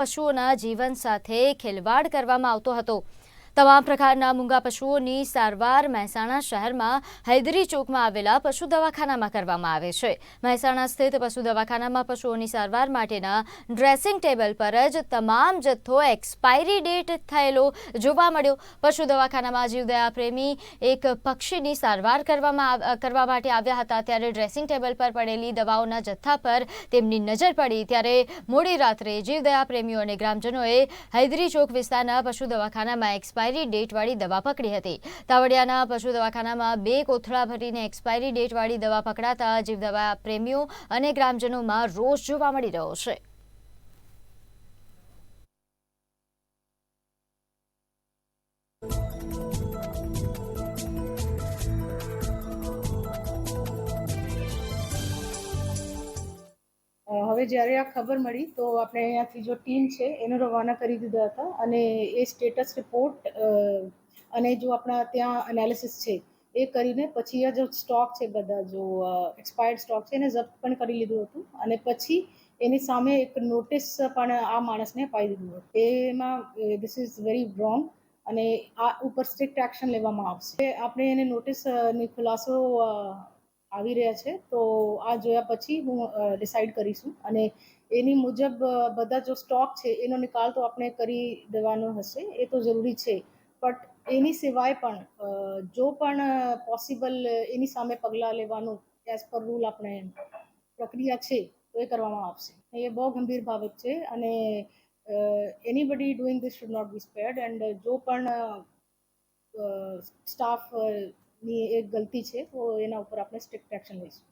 પશુઓના જીવન સાથે ખેલવાડ કરવામાં આવતો હતો. તમામ પ્રકારના મૂંગા પશુઓની સારવાર મહેસાણા શહેરમાં હૈદરી ચોકમાં આવેલા પશુ દવાખાનામાં કરવામાં આવે છે. મહેસાણા સ્થિત પશુ દવાખાનામાં પશુઓની સારવાર માટેના ડ્રેસિંગ ટેબલ પર જ તમામ જથ્થો એક્સપાયરી ડેટ થયેલો જોવા મળ્યો. પશુ દવાખાનામાં જીવદયા પ્રેમી એક પક્ષીની સારવાર કરવામાં કરવા માટે આવ્યા હતા. ત્યારે ડ્રેસિંગ ટેબલ પર પડેલી દવાઓના જથ્થા પર તેમની નજર પડી. ત્યારે મોડી રાત્રે જીવદયા પ્રેમીઓ અને ગ્રામજનોએ હૈદરી ચોક વિસ્તારના પશુ દવાખાનામાં એક્સપાયરી ડેટવાળી દવા પકડી હતી. તાવડિયાના પશુ દવાખાનામાં બે કોથળા ભરીને એક્સપાયરી ડેટવાળી દવા પકડાતા જીવદવા પ્રેમીઓ અને ગ્રામજનોમાં રોષ જોવા મળી રહ્યો છે. હવે જ્યારે આ ખબર મળી તો આપણે અહીંયાથી જો ટીમ છે, એને રવાના કરી દીધા હતા અને એ સ્ટેટસ રિપોર્ટ અને જો આપણા ત્યાં એનાલિસિસ છે, એ કરીને પછી આ જો સ્ટોક છે બધા, જો એક્સપાયર્ડ સ્ટોક છે, એને જપ્ત પણ કરી લીધું હતું અને પછી એની સામે એક નોટિસ પણ આ માણસને અપાઈ દીધું હતું. એમાં ધીસ ઇઝ વેરી રોંગ અને આ ઉપર સ્ટ્રિક્ટ એક્શન લેવામાં આવશે. આપણે એને નોટિસની ખુલાસો આવી રહ્યા છે. તો આ જોયા પછી હું ડિસાઇડ કરીશું. અને એની મુજબ બધા જો સ્ટોક છે, એનો નિકાલ તો આપણે કરી દેવાનો હશે. એ તો જરૂરી છે. બટ એની સિવાય પણ જો પણ પોસિબલ એની સામે પગલાં લેવાનું એઝ પર રૂલ આપણે પ્રક્રિયા છે, તો એ કરવામાં આવશે. એ બહુ ગંભીર બાબત છે. અને anybody doing this should not be spared and જો પણ સ્ટાફ ની એક ગલતી છે તો એના ઉપર આપણે સ્ટ્રિક્ટ એક્શન લઈશું.